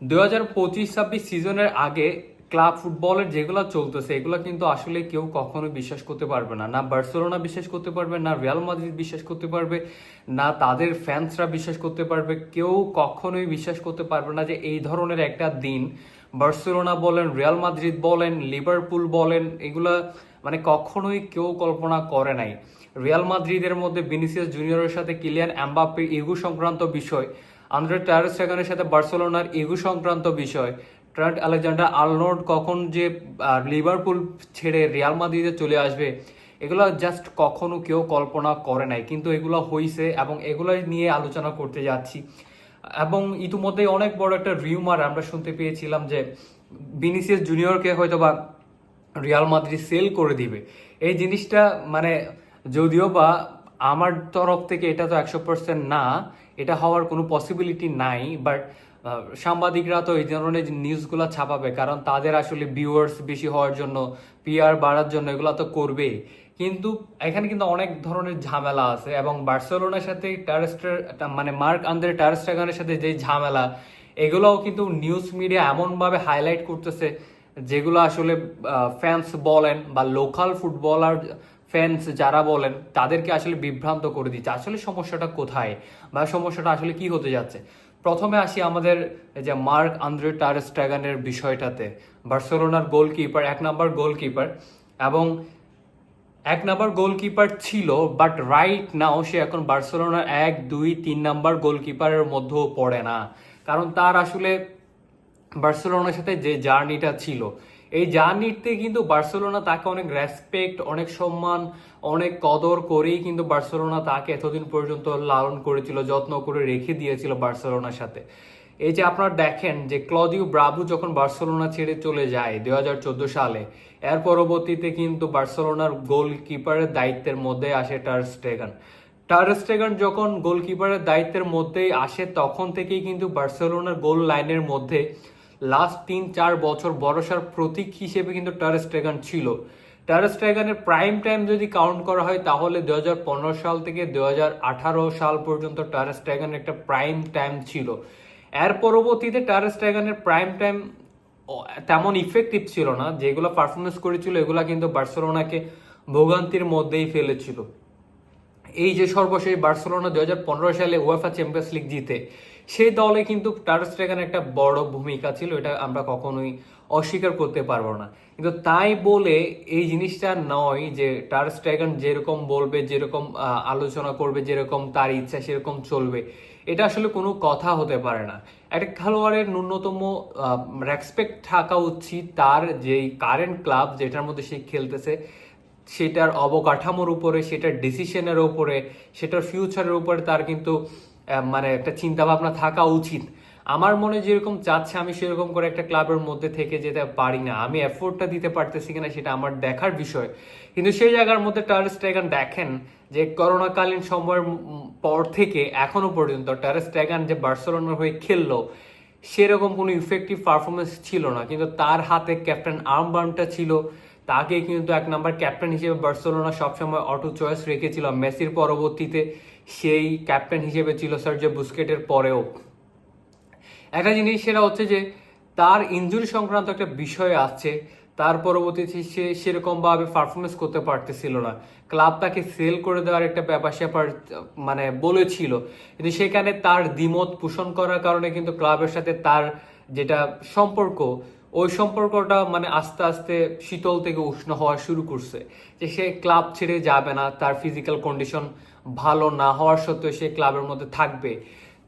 দু হাজার পঁচিশ ছাব্বিশ সিজনের আগে ক্লাব ফুটবলের যেগুলো চলতেছে, এগুলো কিন্তু আসলে কেউ কখনো বিশ্বাস করতে পারবে না। না বার্সেলোনা বিশ্বাস করতে পারবে, না রিয়াল মাদ্রিদ বিশ্বাস করতে পারবে, না তাদের ফ্যান্সরা বিশ্বাস করতে পারবে। কেউ কখনোই বিশ্বাস করতে পারবে না যে এই ধরনের একটা দিন বার্সেলোনা বলেন, রিয়াল মাদ্রিদ বলেন, লিভারপুল বলেন, এগুলা মানে কখনোই কেউ কল্পনা করে নাই। রিয়াল মাদ্রিদের মধ্যে বিনিসিয়াস জুনিয়রের সাথে কিলিয়ান অ্যাম্বাপ্পে ইগু সংক্রান্ত বিষয় আন্দ্রে টায়ারস্টেগানের সাথে বার্সেলোনার ইগু সংক্রান্ত বিষয়। ট্রান্ট আলেকজান্ডার আলনোড কখন যে লিভারপুল ছেড়ে রিয়াল মাদ্রিদে চলে আসবে, এগুলো জাস্ট কখনো কেউ কল্পনা করে নাই। কিন্তু এগুলো হইছে এবং এগুলো নিয়ে আলোচনা করতে যাচ্ছি। এবং ইতিমধ্যে অনেক বড় একটা রিউমার আমরা শুনতে পেয়েছিলাম যে বিনিসিয়াস জুনিয়রকে হয়তো বা রিয়াল মাদ্রিদ সেল করে দিবে। এই জিনিসটা মানে যদিও বা আমার তরফ থেকে এটা তো একশো পার্সেন্ট না এটা হওয়ার কোনো পসিবিলিটি নাই বাট সাংবাদিকরা তো এই ধরনের নিউজগুলো ছাপাবে, কারণ তাদের আসলে ভিউয়ার্স বেশি হওয়ার জন্য পিআর বাড়ার জন্য এগুলো তো করবে কিন্তু এখানে কিন্তু অনেক ধরনের ঝামেলা আছে এবং বার্সেলোনার সাথে টারেস্টার মানে মার্ক আন্দ্রে টারেস্টাগানের সাথে যে ঝামেলা, এগুলোও কিন্তু নিউজ মিডিয়া এমনভাবে হাইলাইট করতেছে, যেগুলো আসলে ফ্যান্স বলেন বা লোকাল ফুটবলার ফ্যান্স যারা বলেন, তাদেরকে আসলে বিভ্রান্ত করে দিচ্ছে। আসলে সমস্যাটা কোথায়? বা সমস্যাটা আসলে কি হতে যাচ্ছে? প্রথমে আসি আমাদের যে মার্ক আন্দ্রে টারেস্ট্যাগানের বিষয়টাতে। বার্সেলোনার গোলকিপার, এক নাম্বার গোলকিপার এবং এক নাম্বার গোলকিপার ছিল বাট রাইট নাও সে এখন বার্সেলোনার এক, দুই, তিন নাম্বার গোলকিপারের মধ্যেও পড়ে না। কারণ তার আসলে বার্সেলোনার সাথে যে জার্নিটা ছিল এই জার্নিতে কিন্তু বার্সেলোনা তাকে অনেক রেসপেক্ট অনেক সম্মান, অনেক কদর করেই কিন্তু বার্সেলোনা তাকে এতদিন পর্যন্ত লালন করেছিল, যত্ন করে রেখে দিয়েছিল বার্সেলোনার সাথে। এই যে আপনারা দেখেন যে ক্লদিও ব্রাভু যখন বার্সেলোনা ছেড়ে চলে যায় দু হাজার দুই সালে, এর পরবর্তীতে কিন্তু বার্সেলোনার গোলকিপারের দায়িত্বের মধ্যে আসে টার স্টেগান। টার স্টেগান যখন গোলকিপারের দায়িত্বের মধ্যেই আসে, তখন থেকেই কিন্তু বার্সেলোনার গোল লাইনের মধ্যে লাস্ট তিন, চার বছর বড়সার প্রতীক হিসেবে কিন্তু টার স্টেগান ছিল। টার স্টেগানের প্রাইম টাইম যদি কাউন্ট করা হয়, তাহলে দু হাজার পনেরো সাল থেকে দু হাজার আঠারো সাল পর্যন্ত টার স্টেগানের একটা প্রাইম টাইম ছিল। এর পরবর্তীতে টার স্ট্যাগানের প্রাইম টাইম তেমন ইফেক্টিভ ছিল না। যেগুলো পারফরমেন্স করেছিল, এগুলো কিন্তু বার্সেলোনাকে ভোগান্তির মধ্যেই ফেলেছিল। এই যে সর্বশেষ বার্সেলোনা দুই হাজার পনেরো সালে ওয়েফা চ্যাম্পিয়ন্স লিগ জিতে সেই দলে কিন্তু টার্স্টেগান একটা বড় ভূমিকা ছিল, এটা আমরা কখনোই অস্বীকার করতে পারব না। কিন্তু তাই বলে এই জিনিসটা নয় যে টার্স্টেগান যেরকম বলবে, যেরকম আলোচনা করবে, যেরকম তার ইচ্ছা সেরকম চলবে। এটা আসলে কোনো কথা হতে পারে না। একটা খেলোয়াড়ের ন্যূনতম রেসপেক্ট থাকা উচিত তার যেই কারেন্ট ক্লাব যেটার মধ্যে সে খেলতেছে, সেটার অবকাঠামোর উপরে, সেটার ডিসিশনের উপরে, সেটার ফিউচারের উপরে তার কিন্তু মানে একটা চিন্তা ভাবনা থাকা উচিত। আমার মনে যেরকম চাচ্ছে, আমি সেরকম করে একটা ক্লাবের মধ্যে থেকে যেতে পারি না। আমি এফোর্টটা দিতে পারতেছি কিনা সেটা আমার দেখার বিষয়। কিন্তু সেই জায়গার মধ্যে টার্স্টেগান দেখেন যে করোনাকালীন সময়ের পর থেকে, এখনও পর্যন্ত টার্স্টেগান যে বার্সেলোনার হয়ে খেললো, সেরকম কোনো ইফেক্টিভ পারফরমেন্স ছিল না। কিন্তু তার হাতে ক্যাপ্টেন আর্মবার্নটা ছিল। তাকে কিন্তু এক নাম্বার ক্যাপ্টেন হিসেবে বার্সেলোনা সবসময় অটো চয়েস রেখেছিল মেসির পরবর্তীতে। সেই ক্যাপ্টেন হিসেবে ছিল সার্জে বুস্কেটের পরেও। একটা জিনিস সেটা হচ্ছে যে, তার ইঞ্জুরি সংক্রান্ত একটা বিষয় আছে, তার পরবর্তীতে সে সেরকম ভাবে পারফরমেন্স করতে পারতেছিল না। ক্লাব তাকে সেল করে দেওয়ার একটা ব্যাপার স্যাপার মানে বলেছিল। কিন্তু সেখানে তার দ্বিমত পোষণ করার কারণে কিন্তু ক্লাবের সাথে তার যেটা সম্পর্ক ওই সম্পর্কটা মানে আস্তে আস্তে শীতল থেকে উষ্ণ হওয়া শুরু করছে। যে সে ক্লাব ছেড়ে যাবে না, তার ফিজিক্যাল কন্ডিশন ভালো না হওয়ার সত্ত্বেও সে ক্লাবের মধ্যে থাকবে।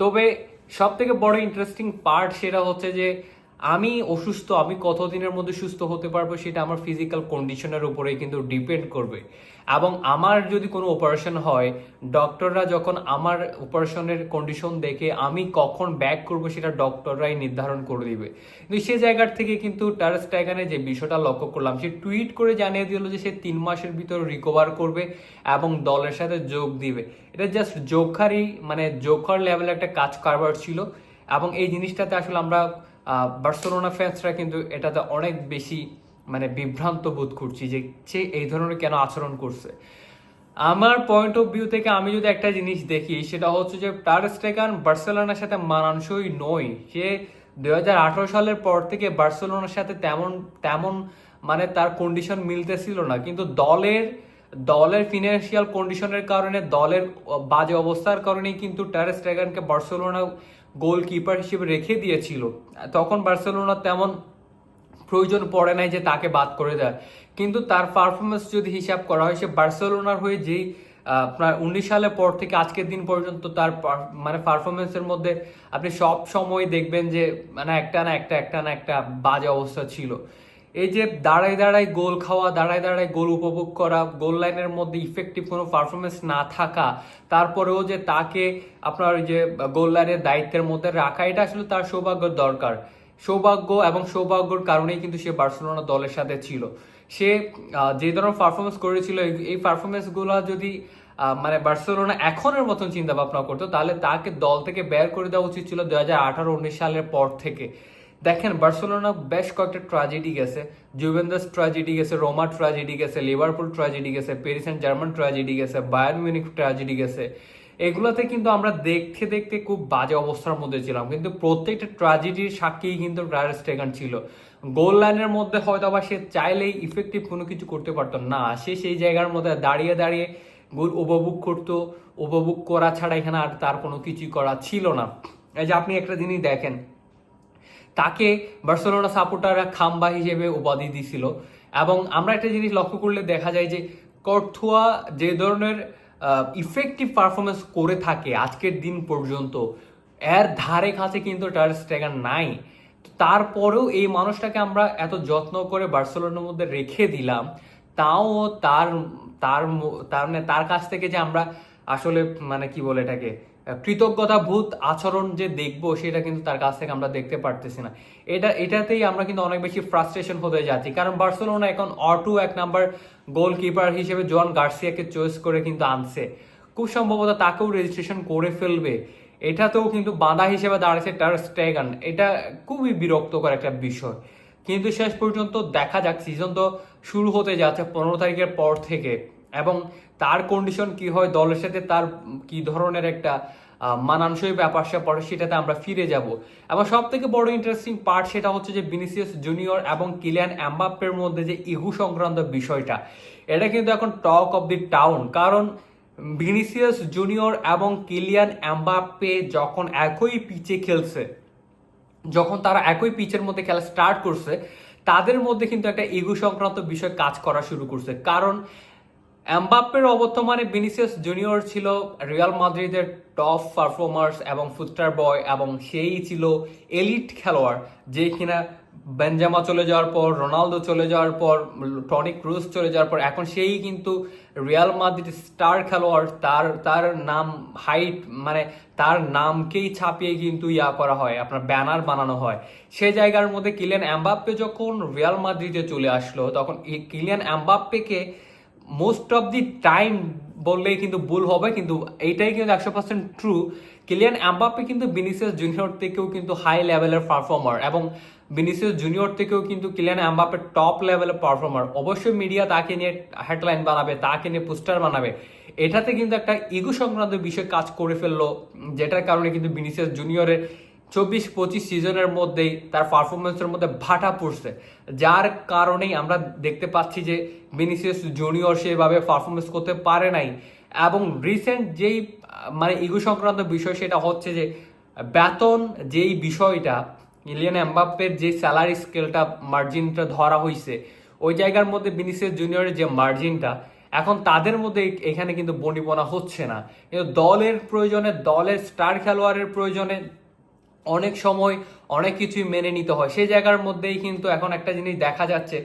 তবে সব থেকে বড় ইন্টারেস্টিং পার্ট সেটা হচ্ছে যে আমি অসুস্থ, আমি কতদিনের মধ্যে সুস্থ হতে পারব সেটা আমার ফিজিক্যাল কন্ডিশনের উপরেই কিন্তু ডিপেন্ড করবে। এবং আমার যদি কোনো অপারেশন হয় ডক্টররা যখন আমার অপারেশনের কন্ডিশন দেখে আমি কখন ব্যাক করব সেটা ডক্টররাই নির্ধারণ করে দিবে। কিন্তু সে জায়গার থেকে কিন্তু টার্স্ট্যাগানে যে বিষয়টা লক্ষ্য করলাম, সে টুইট করে জানিয়ে দিল যে সে তিন মাসের ভিতর রিকভার করবে এবং দলের সাথে যোগ দিবে। এটা জাস্ট জোখারই মানে জোখার লেভেলে একটা কাজ কারবার ছিল। এবং এই জিনিসটাতে আসলে আমরা বার্সেলোনা ফ্যান্সরা কিন্তু এটাতে অনেক বেশি মানে বিভ্রান্ত বোধ করছি যে সে এই ধরনের কেন আচরণ করছে। আমার পয়েন্ট অফ ভিউ থেকে আমি যদি একটা জিনিস দেখি, সেটা হচ্ছে যে টার স্টেগান বার্সেলোনার সাথে মানানসই নয়। সে দুই হাজার আঠারো সালের পর থেকে বার্সেলোনার সাথে তেমন তেমন মানে তার কন্ডিশন মিলতেছিল না। কিন্তু দলের দলের ফিনান্সিয়াল কন্ডিশনের কারণে, দলের বাজে অবস্থার কারণেই কিন্তু টারেস ট্যাগানকে বার্সেলোনা গোলকিপার হিসেবে রেখে দিয়েছিল। তখন বার্সেলোনার তেমন প্রয়োজন পড়ে নাই যে তাকে বাদ করে দেয়। কিন্তু তার পারফরমেন্স যদি হিসাব করা হয়, সে বার্সেলোনার হয়ে যেই আপনার উনিশ সালের পর থেকে আজকের দিন পর্যন্ত তার মানে পারফরমেন্সের মধ্যে আপনি সব সময় দেখবেন যে মানে একটা না একটা একটা না একটা বাজে অবস্থা ছিল। এই যে দাঁড়ায় দাঁড়ায় গোল খাওয়া, দাঁড়ায় দাঁড়ায় গোল উপভোগ করা, গোল লাইনের মধ্যে ইফেক্টিভ কোনো পারফরমেন্স না থাকা, তারপরেও যে তাকে আপনার ওই যে গোল লাইনের দায়িত্বের মধ্যে রাখা, এটা আসলে তার সৌভাগ্যের দরকার। সৌভাগ্য এবং সৌভাগ্যর কারণেই কিন্তু সে বার্সেলোনা দলের সাথে ছিল। সে যে ধরনের পারফরমেন্স করেছিল, এই- পারফরমেন্সগুলো যদি মানে বার্সেলোনা এখনের মতন চিন্তা ভাবনা করতো, তাহলে তাকে দল থেকে বের করে দেওয়া উচিত ছিল দু হাজার আঠারো, উনিশ সালের পর থেকে। দেখেন, বার্সেলোনা বেশ কয়েকটা ট্র্যাজেডি গেছে। জুভেন্দাস ট্র্যাজেডি গেছে, রোমা ট্র্যাজেডি গেছে, লিভারপুল ট্র্যাজেডি গেছে প্যারিস অ্যান্ড জার্মান ট্র্যাজেডি গেছে বায়ার্ন মিউনিক ট্র্যাজেডি গেছে। এগুলোতে কিন্তু আমরা দেখতে দেখতে খুব বাজে অবস্থার মধ্যে ছিলাম। কিন্তু প্রত্যেকটা ট্র্যাজেডির সাক্ষী কিন্তু রায়ার স্টেগান ছিল। গোল লাইনের মধ্যে হয়তো বা সে চাইলেই ইফেক্টিভ কোনো কিছু করতে পারতো না। সে সেই জায়গার মধ্যে দাঁড়িয়ে দাঁড়িয়ে গোল উপভোগ করতো। উপভোগ করা ছাড়া এখানে আর তার কোনো কিছুই করা ছিল না। এই যে আপনি একটা জিনিস দেখেন তাকে বার্সেলোনা সাপোর্টাররা খাম্বা হিসেবে উপাধি দিছিল। এবং আমরা একটা জিনিস লক্ষ্য করলে দেখা যায় যে কর্থুয়া যে ধরনের ইফেক্টিভ পারফরমেন্স করে থাকে আজকের দিন পর্যন্ত, এর ধারে কাছে কিন্তু টার স্ট্যাগার নাই। তারপরেও এই মানুষটাকে আমরা এত যত্ন করে বার্সেলোনার মধ্যে রেখে দিলাম, তাও তার তার তার মানে তার কাছ থেকে যে আমরা আসলে মানে কি বলে এটাকে কৃতজ্ঞতাভূত আচরণ যে দেখব, সেটা কিন্তু তার কাছ থেকে আমরা দেখতে পারতেছি না। এটা, এটাতেই আমরা কিন্তু অনেক বেশি ফ্রাস্ট্রেশন হতে যাচ্ছি। কারণ বার্সেলোনা এখন অটু এক নাম্বার গোলকিপার হিসেবে জোয়ান গার্সিয়াকে চয়েস করে কিন্তু আনছে। খুব সম্ভবত তাকেও রেজিস্ট্রেশন করে ফেলবে। এটাতেও কিন্তু বাঁধা হিসেবে দাঁড়াচ্ছে টার স্ট্যাগান এটা খুবই বিরক্তকর একটা বিষয়। কিন্তু শেষ পর্যন্ত দেখা যাক সিজন তো শুরু হতে যাচ্ছে পনেরো তারিখের পর থেকে। এবং তার কন্ডিশন কি হয়, দলের সাথে তার কি ধরনের একটা মানানসই ব্যাপার স্যাপার সেটাতে আমরা ফিরে যাব। এবং সব থেকে বড় ইন্টারেস্টিং পার্ট সেটা হচ্ছে যে বিনিসিয়াস জুনিয়র এবং কিলিয়ান অ্যাম্বাপ্পের মধ্যে যে ইগু সংক্রান্ত বিষয়টা, এটা কিন্তু এখন টক অফ দি টাউন কারণ ভিনিসিয়াস জুনিয়র এবং কিলিয়ান অ্যাম্বাপ্পে যখন একই পিচে খেলছে, যখন তারা একই পিচের মধ্যে খেলা স্টার্ট করছে, তাদের মধ্যে কিন্তু একটা ইগু সংক্রান্ত বিষয় কাজ করা শুরু করছে। কারণ এমবাপ্পের অবর্তমানে বিনিসিয়াস জুনিয়র ছিল রিয়াল মাদ্রিদের টপ পারফর্মার্স এবং ফুস্টার বয় এবং সেই ছিল এলিট খেলোয়াড় যে কিনা বেঞ্জামা চলে যাওয়ার পর, রোনালদো চলে যাওয়ার পর, টনি ক্রুজ চলে যাওয়ার পর, এখন সেই কিন্তু রিয়াল মাদ্রিদ স্টার খেলোয়াড়, তার তার নাম হাইট মানে তার নামকেই ছাপিয়ে কিন্তু ইয়া করা হয়, আপনার ব্যানার বানানো হয়। সেই জায়গার মধ্যে কিলিয়ান এমবাপ্পে যখন রিয়াল মাদ্রিদে চলে আসলো, তখন কিলিয়ান এমবাপ্পেকে মোস্ট অফ দি টাইম বললেই কিন্তু ভুল হবে, কিন্তু এইটাই কিন্তু একশো পার্সেন্ট ট্রু কিলিয়ান অ্যাম্বাপ্পে কিন্তু বিনিসিয়াস জুনিয়র থেকেও কিন্তু হাই লেভেলের পারফর্মার এবং বিনিসিয়াস জুনিয়র থেকেও কিন্তু কিলিয়ান অ্যাম্বাপ্পে টপ লেভেলের পারফর্মার অবশ্যই মিডিয়া তাকে নিয়ে হেডলাইন বানাবে, তাকে নিয়ে পোস্টার বানাবে। এটাতে কিন্তু একটা ইগো সংক্রান্ত বিষয় কাজ করে ফেলল, যেটার কারণে কিন্তু বিনিসিয়াস জুনিয়রের চব্বিশ পঁচিশ সিজনের মধ্যেই তার পারফরমেন্সের মধ্যে ভাটা পড়ছে। যার কারণেই আমরা দেখতে পাচ্ছি যে ভিনিসিয়াস জুনিয়র সেভাবে পারফরমেন্স করতে পারে নাই। এবং রিসেন্ট যেই মানে ইগো সংক্রান্ত বিষয় সেটা হচ্ছে যে, বেতন যেই বিষয়টা ইলিয়ান এমবাপ্পের যে স্যালারি স্কেলটা মার্জিনটা ধরা হয়েছে ওই জায়গার মধ্যে ভিনিসিয়াস জুনিয়রের যে মার্জিনটা এখন তাদের মধ্যে এখানে কিন্তু বনিবনা হচ্ছে না। কিন্তু দলের প্রয়োজনে, দলের স্টার খেলোয়াড়ের প্রয়োজনে অনেক সময় অনেক কিছুই মেনে নিতে হয়। সেই জায়গার মধ্যেই কিন্তু এখন একটা জিনিস দেখা যাচ্ছে।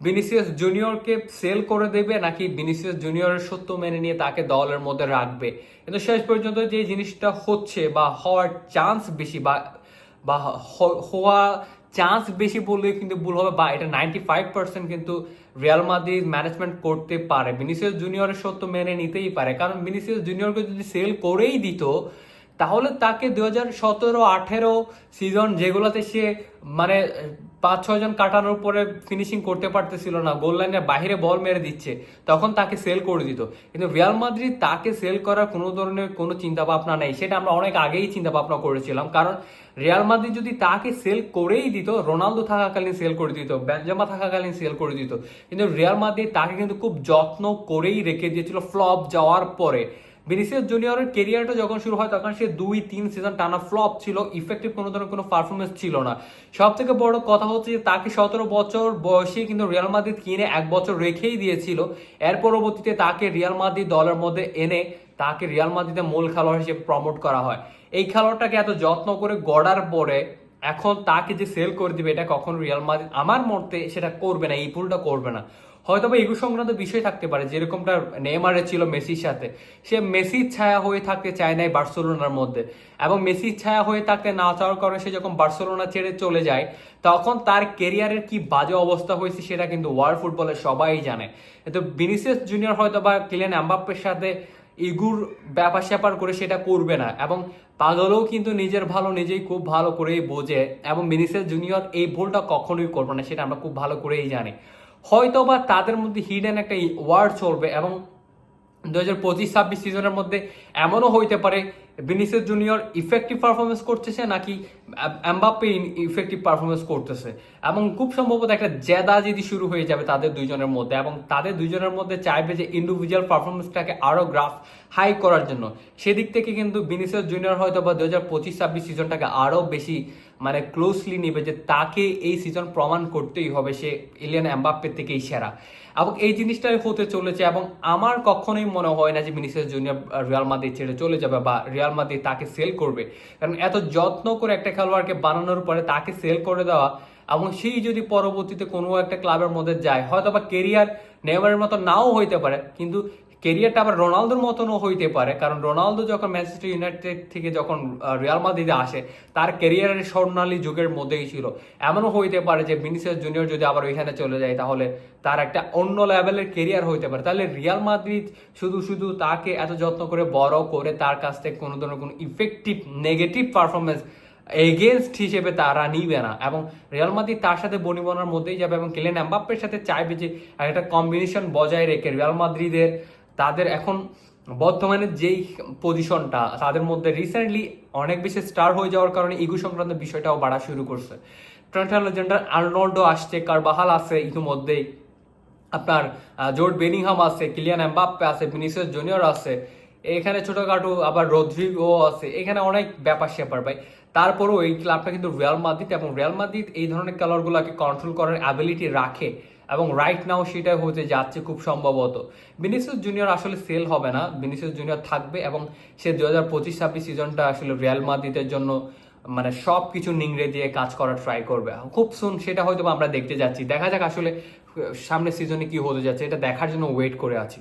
ভিনিসিয়াস জুনিয়রকে সেল করে দেবে নাকি ভিনিসিয়াস জুনিয়রের সত্য মেনে নিয়ে তাকে দলের মধ্যে রাখবে? কিন্তু শেষ পর্যন্ত যে জিনিসটা হচ্ছে বা হওয়ার চান্স বেশি বা বা হওয়া চান্স বেশি বললে কিন্তু ভুল হবে বা এটা নাইনটি ফাইভ পার্সেন্ট কিন্তু রিয়াল মাদ্রিদ ম্যানেজমেন্ট করতে পারে। ভিনিসিয়াস জুনিয়রের সত্য মেনে নিতেই পারে। কারণ ভিনিসিয়াস জুনিয়রকে যদি সেল করেই দিত তাহলে তাকে দু হাজার সতেরো, আঠেরো সিজন যেগুলোতে সে মানে পাঁচ, ছয় জন কাটানোর পরে ফিনিশিং করতে পারতেছিল না গোল লাইনের বাইরে বল মেরে দিচ্ছে, তখন তাকে সেল করে দিত। কিন্তু রিয়াল মাদ্রিদ তাকে সেল করার কোনো ধরনের কোনো চিন্তা ভাবনা নেই, সেটা আমরা অনেক আগেই চিন্তা ভাবনা করেছিলাম। কারণ রিয়াল মাদ্রিদ যদি তাকে সেল করেই দিত, রোনালদো থাকাকালীন সেল করে দিত বেঞ্জামা থাকাকালীন সেল করে দিত, কিন্তু রিয়াল মাদ্রিদ তাকে কিন্তু খুব যত্ন করেই রেখে দিয়েছিল ফ্লপ যাওয়ার পরে। ভিনিসিয়াস জুনিয়রের কেরিয়ারটা যখন শুরু হয়, তখন সে দুই, তিন সিজন টানা ফ্লপ ছিল ইফেক্টিভ কোনো ধরনের কোনো পারফরমেন্স ছিল না। সব থেকে বড় কথা হচ্ছে যে, তাকে সতেরো বছর বয়সে কিন্তু রিয়াল মাদ্রিদ কিনে এক বছর রেখেই দিয়েছিল। এর পরবর্তীতে তাকে রিয়াল মাদ্রিদ দলের মধ্যে এনে তাকে রিয়াল মাদ্রিদের মূল খেলোয়াড় হিসেবে প্রমোট করা হয়। এই খেলোয়াড়টাকে এত যত্ন করে গড়ার পরে এখন তাকে যে সেল করে দিবে, এটা কখন রিয়াল মাদ্রিদ আমার মতে সেটা করবে না, এই ভুলটা করবে না। হয়তো বা এগু সংক্রান্ত বিষয় থাকতে পারে, যেরকমটা নেইমারের ছিল মেসির সাথে। সে মেসির ছায়া হয়ে থাকতে চায় নাই বার্সেলোনার মধ্যে। এবং মেসির ছায়া হয়ে থাকতে না চাওয়ার কারণে সে যখন বার্সেলোনা ছেড়ে চলে যায়, তখন তার কেরিয়ারের কি বাজে অবস্থা হয়েছে সেটা কিন্তু ওয়ার্ল্ড ফুটবলে সবাই জানে। তো বিনিসিয়াস জুনিয়র হয়তো বা কিলেন অ্যাম্বাপ্পের সাথে ইগুর ব্যাপার স্যাপার করে সেটা করবে না। এবং পাগলও কিন্তু নিজের ভালো নিজেই খুব ভালো করেই বোঝে। এবং বিনিসিয়াস জুনিয়র এই ভুলটা কখনোই করবে না, সেটা আমরা খুব ভালো করেই জানি। হয়তো বা তাদের মধ্যে হিডেন একটা ওয়ার্ড চলবে এবং দু হাজার পঁচিশ, ছাব্বিশ সিজনের মধ্যে এমনও হইতে পারে বিনিসিয়াস জুনিয়র ইফেক্টিভ পারফরমেন্স করতেছে নাকি এমবাপ্পে ইফেক্টিভ পারফরমেন্স করতেছে। এবং খুব সম্ভবত একটা জেদা যদি শুরু হয়ে যাবে তাদের দুইজনের মধ্যে এবং তাদের দুইজনের মধ্যে চাইবে যে ইন্ডিভিজুয়াল পারফরমেন্সটাকে আরও গ্রাফ হাই করার জন্য। সেদিক থেকে কিন্তু বিনিসিয়াস জুনিয়র হয়তো বা দু হাজার পঁচিশ, ছাব্বিশ সিজনটাকে আরও বেশি মানে ক্লোজলি নেবে যে তাকে এই সিজন প্রমাণ করতেই হবে সে ইলিয়ান এমবাপ্পের থেকেই সেরা। এবং এই জিনিসটাই হতে চলেছে এবং আমার কখনোই মনে হয় না যে মিনিসিয়াস জুনিয়র রিয়াল মাদ্রিদ ছেড়ে চলে যাবে বা রিয়াল মাদ্রিদ তাকে সেল করবে। কারণ এত যত্ন করে একটা খেলোয়াড়কে বানানোর পরে তাকে সেল করে দেওয়া এবং সেই যদি পরবর্তীতে কোনো একটা ক্লাবের মধ্যে যায় হয়তো বা কেরিয়ার নেওয়ারের মতো নাও হইতে পারে, কিন্তু কেরিয়ারটা আবার রোনালদোর মতনও হইতে পারে, কারণ রোনালদো যখন ম্যানচেস্টার ইউনাইটেড থেকে যখন রিয়াল মাদ্রিদে আসে, তার কেরিয়ারের স্বর্ণালী যুগের মধ্যেই ছিল। এমনও হইতে পারে যে ভিনিসিয়াস জুনিয়র যদি আবার ওইখানে চলে যায়, তাহলে তার একটা অন্য লেভেলের কেরিয়ার হইতে পারে। তাহলে রিয়াল মাদ্রিদ শুধু শুধু তাকে এত যত্ন করে, বড় করে তার কাছ থেকে কোনো ধরনের কোনো ইফেক্টিভ নেগেটিভ পারফরমেন্স এগেনস্ট হিসেবে তারা নিবে না। এবং রিয়াল মাদ্রিদ তার সাথে বনিবনার মধ্যেই যাবে এবং কেলেন এমবাপ্পের সাথে চাইবে যে একটা কম্বিনেশন বজায় রেখে রিয়াল মাদ্রিদের তাদের এখন বর্তমানে যেই পজিশনটা তাদের মধ্যে রিসেন্টলি অনেক বেশি স্টার হয়ে যাওয়ার কারণে ইগু সংক্রান্ত বিষয়টাও বাড়া শুরু করছে। ট্রেন্ট আলেকজান্ডার আর্নল্ডো আসছে কারবাহাল আছে, ইতিমধ্যেই আপনার জোর্ড বেনিংহাম আছে কিলিয়ান এমবাপ্পে আছে ভিনিসিয়াস জুনিয়র আছে, এখানে ছোটখাটো আবার রদ্রিগো আছে, এখানে অনেক ব্যাপার স্যাপার ভাই। তারপরেও এই ক্লাবটা কিন্তু রিয়াল মাদ্রিদ এবং রিয়াল মাদ্রিদ এই ধরনের খেলোয়াড়গুলোকে কন্ট্রোল করার অ্যাবিলিটি রাখে। এবং রাইট নাও সেটাই হতে যাচ্ছে খুব সম্ভবত। ভিনিসিয়াস জুনিয়র আসলে সেল হবে না। ভিনিসিয়াস জুনিয়র থাকবে এবং সে দু হাজার পঁচিশ ছাব্বিশ সিজনটা আসলে রিয়াল মাদ্রিদের জন্য মানে সব কিছু নিংড়ে দিয়ে কাজ করার ট্রাই করবে। খুব সুন সেটা হয়তো আমরা দেখতে যাচ্ছি। দেখা যাক আসলে, সামনের সিজনে কি হতে যাচ্ছে। এটা দেখার জন্য ওয়েট করে আছি।